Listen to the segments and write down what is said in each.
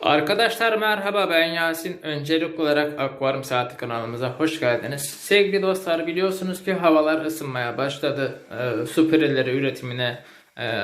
Arkadaşlar merhaba ben Yasin. Öncelik olarak Akvaryum Saati kanalımıza hoş geldiniz. Sevgili dostlar biliyorsunuz ki havalar ısınmaya başladı. Ee, su pireleri üretimine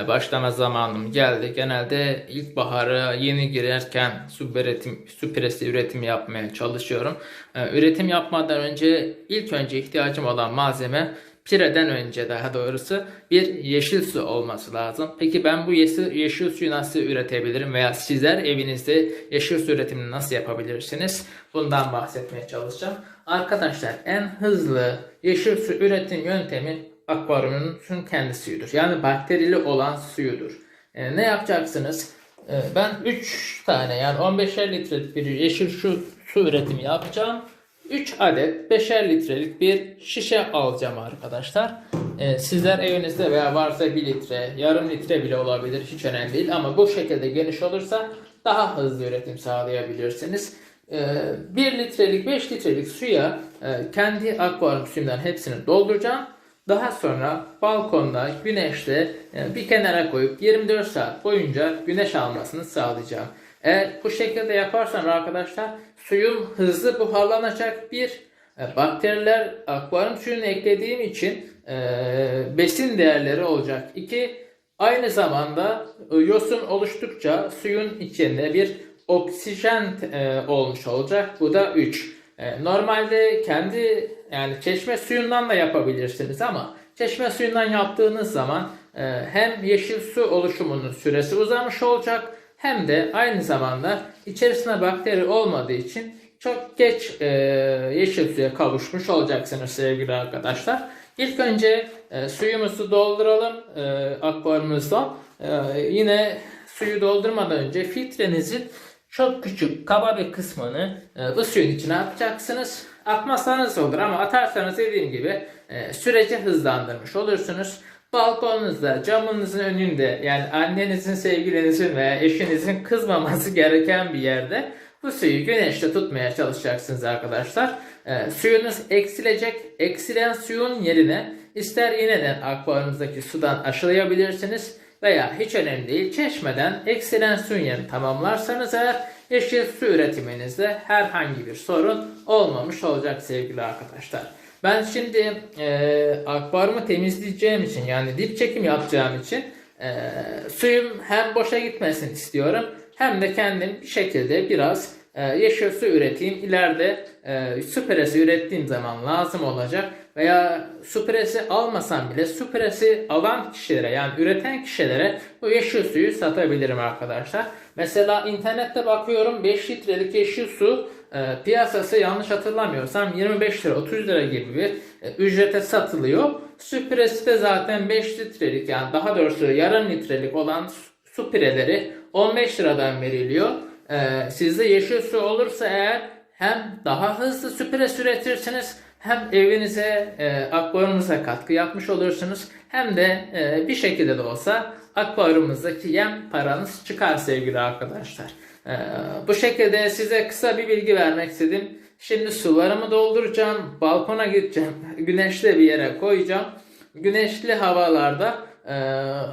başlama zamanım geldi. Genelde ilkbahara yeni girerken su, üretim, su piresi üretimi yapmaya çalışıyorum. Ee, üretim yapmadan önce ilk önce ihtiyacım olan malzeme pireden önce daha doğrusu bir yeşil su olması lazım. Peki ben bu yeşil, yeşil suyu nasıl üretebilirim veya sizler evinizde yeşil su üretimini nasıl yapabilirsiniz? Bundan bahsetmeye çalışacağım. Arkadaşlar en hızlı yeşil su üretim yöntemi akvaryumun suyun kendi suyudur. Yani bakterili olan suyudur. E, ne yapacaksınız? E, ben 3 tane yani 15'er litrelik bir yeşil su, su üretimi yapacağım. 3 adet 5'er litrelik bir şişe alacağım arkadaşlar. Ee, sizler evinizde veya varsa 1 litre, yarım litre bile olabilir. Hiç önemli değil ama bu şekilde geniş olursa daha hızlı üretim sağlayabilirsiniz. Ee, 1 litrelik 5 litrelik suya e, kendi akvaryum suyumdan hepsini dolduracağım. Daha sonra balkonda, güneşte bir kenara koyup 24 saat boyunca güneş almasını sağlayacağım. Eğer bu şekilde yaparsam arkadaşlar suyum hızlı buharlanacak bir e, bakteriler akvaryum suyunu eklediğim için e, besin değerleri olacak. İki aynı zamanda e, yosun oluştukça suyun içinde bir oksijen olmuş olacak. Bu da 3. E, normalde kendi yani çeşme suyundan da yapabilirsiniz ama çeşme suyundan yaptığınız zaman e, hem yeşil su oluşumunun süresi uzamış olacak hem de aynı zamanda içerisinde bakteri olmadığı için çok geç e, yeşil suya kavuşmuş olacaksınız sevgili arkadaşlar. İlk önce suyumuzu dolduralım e, akvaryumumuzdan. E, yine suyu doldurmadan önce filtrenizin çok küçük kaba bir kısmını e, bu suyun içine atacaksınız. Atmazsanız olur ama atarsanız dediğim gibi e, süreci hızlandırmış olursunuz. Balkonunuzda, camınızın önünde yani annenizin, sevgilinizin veya eşinizin kızmaması gereken bir yerde bu suyu güneşte tutmaya çalışacaksınız arkadaşlar. E, suyunuz eksilecek. Eksilen suyun yerine ister yeniden akvaryumuzdaki sudan aşılayabilirsiniz veya hiç önemli değil çeşmeden eksilen suyun yerini tamamlarsanız eğer yeşil su üretiminizde herhangi bir sorun olmamış olacak sevgili arkadaşlar. Ben şimdi e, akvaryumu temizleyeceğim için yani dip çekim yapacağım için e, suyum hem boşa gitmesin istiyorum hem de kendim bir şekilde biraz yeşil su üreteyim. İleride e, su piresi ürettiğim zaman lazım olacak veya su piresi almasam bile su piresi alan kişilere yani üreten kişilere bu yeşil suyu satabilirim arkadaşlar. Mesela internette bakıyorum 5 litrelik yeşil su e, piyasası yanlış hatırlamıyorsam 25 lira 30 lira gibi bir e, ücrete satılıyor. Su piresi de zaten 5 litrelik yani daha doğrusu yarım litrelik olan su pireleri 15 liradan veriliyor. E, sizde yeşil su olursa eğer hem daha hızlı su piresi üretirsiniz hem evinize, e, akvaryumunuza katkı yapmış olursunuz hem de e, bir şekilde de olsa akvaryumuzdaki yem paranız çıkar sevgili arkadaşlar. E, bu şekilde size kısa bir bilgi vermek istedim. Şimdi sularımı dolduracağım, balkona gideceğim, güneşli bir yere koyacağım. Güneşli havalarda e,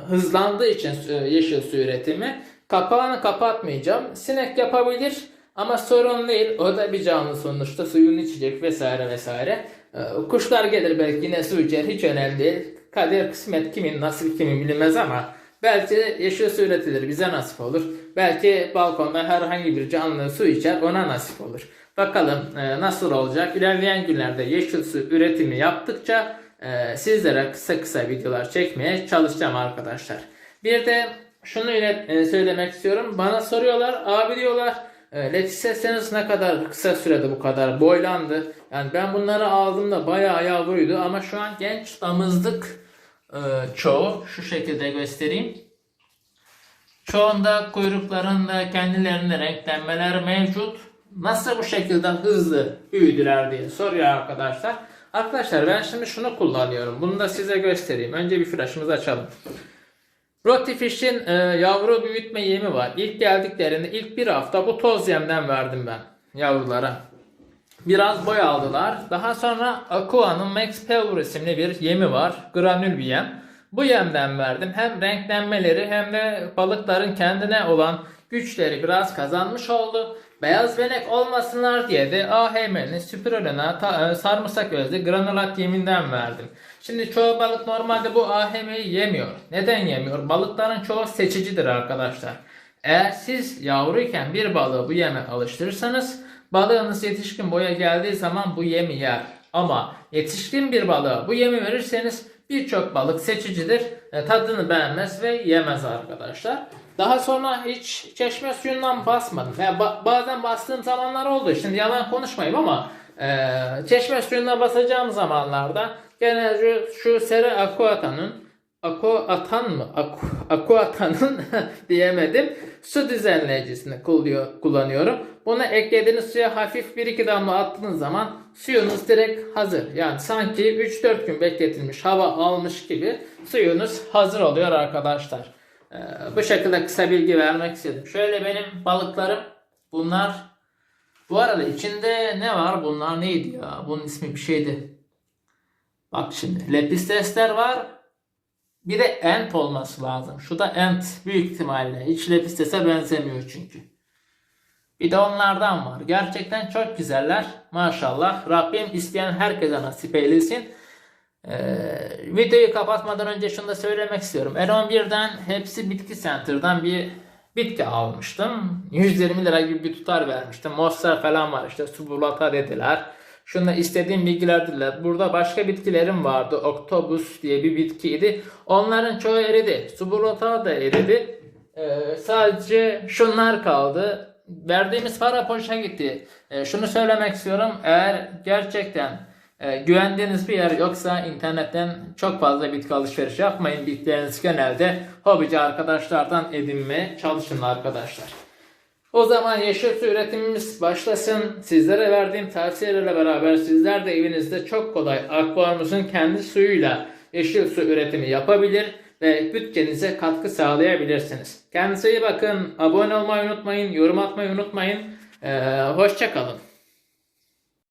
hızlandığı için e, yeşil su üretimi kapağını kapatmayacağım. Sinek yapabilir ama sorun değil. O da bir canlı sonuçta suyunu içecek vesaire vesaire. Ee, kuşlar gelir belki yine su içer hiç önemli değil. Kader kısmet kimin nasip kimin bilinmez ama belki yeşil su üretilir bize nasip olur. Belki balkonda herhangi bir canlı su içer ona nasip olur. Bakalım e, nasıl olacak. İlerleyen günlerde yeşil su üretimi yaptıkça e, sizlere kısa kısa videolar çekmeye çalışacağım arkadaşlar. Bir de şunu yine e, söylemek istiyorum. Bana soruyorlar abi diyorlar e, Leticia ne kadar kısa sürede bu kadar boylandı. Yani ben bunları aldığımda bayağı yavruydu ama şu an genç damızlık e, çoğu. Şu şekilde göstereyim. Çoğunda kuyruklarında kendilerine renklenmeler mevcut. Nasıl bu şekilde hızlı büyüdüler diye soruyor arkadaşlar. Arkadaşlar ben şimdi şunu kullanıyorum. Bunu da size göstereyim. Önce bir flaşımızı açalım. Rotifish'in e, yavru büyütme yemi var. İlk geldiklerinde ilk bir hafta bu toz yemden verdim ben yavrulara. Biraz boy aldılar. Daha sonra Aqua'nın Max Power isimli bir yemi var. Granül bir yem. Bu yemden verdim. Hem renklenmeleri hem de balıkların kendine olan güçleri biraz kazanmış oldu. Beyaz benek olmasınlar diye de AHM'nin spirulina ta- e, sarımsak özlü granulat yeminden verdim. Şimdi çoğu balık normalde bu AHM'yi yemiyor. Neden yemiyor? Balıkların çoğu seçicidir arkadaşlar. Eğer siz yavruyken bir balığı bu yeme alıştırırsanız balığınız yetişkin boya geldiği zaman bu yemi yer. Ama yetişkin bir balığa bu yemi verirseniz birçok balık seçicidir. E, tadını beğenmez ve yemez arkadaşlar. Daha sonra hiç çeşme suyundan basmadım. Ya ba- bazen bastığım zamanlar oldu. Şimdi yalan konuşmayayım ama e, çeşme suyundan basacağım zamanlarda gene şu, Sera Aquata'nın Aquatan mı? Aqu, Aquata'nın diyemedim. Su düzenleyicisini kullanıyorum. Bunu eklediğiniz suya hafif 1-2 damla attığınız zaman suyunuz direkt hazır. Yani sanki 3-4 gün bekletilmiş hava almış gibi suyunuz hazır oluyor arkadaşlar. Ee, bu şekilde kısa bilgi vermek istedim. Şöyle benim balıklarım bunlar. Bu arada içinde ne var? Bunlar neydi ya? Bunun ismi bir şeydi. Bak şimdi lepistesler var. Bir de ent olması lazım. Şu da ent büyük ihtimalle. Hiç lepistese benzemiyor çünkü. Bir de onlardan var. Gerçekten çok güzeller. Maşallah. Rabbim isteyen herkese nasip eylesin. Ee, videoyu kapatmadan önce şunu da söylemek istiyorum. R11'den hepsi bitki center'dan bir bitki almıştım. 120 lira gibi bir tutar vermiştim. Mostar falan var işte subulata dediler. Şunda istediğim bilgiler dediler. Burada başka bitkilerim vardı. Oktobus diye bir bitkiydi. Onların çoğu eridi. Subulata da eridi. Ee, sadece şunlar kaldı. Verdiğimiz para boşa gitti. Ee, şunu söylemek istiyorum. Eğer gerçekten e, güvendiğiniz bir yer yoksa internetten çok fazla bitki alışveriş yapmayın. Bitkileriniz genelde hobici arkadaşlardan edinmeye çalışın arkadaşlar. O zaman yeşil su üretimimiz başlasın. Sizlere verdiğim tavsiyelerle beraber sizler de evinizde çok kolay akvaryumunuzun kendi suyuyla yeşil su üretimi yapabilir ve bütçenize katkı sağlayabilirsiniz. Kendinize iyi bakın. Abone olmayı unutmayın. Yorum atmayı unutmayın. Ee, hoşça kalın.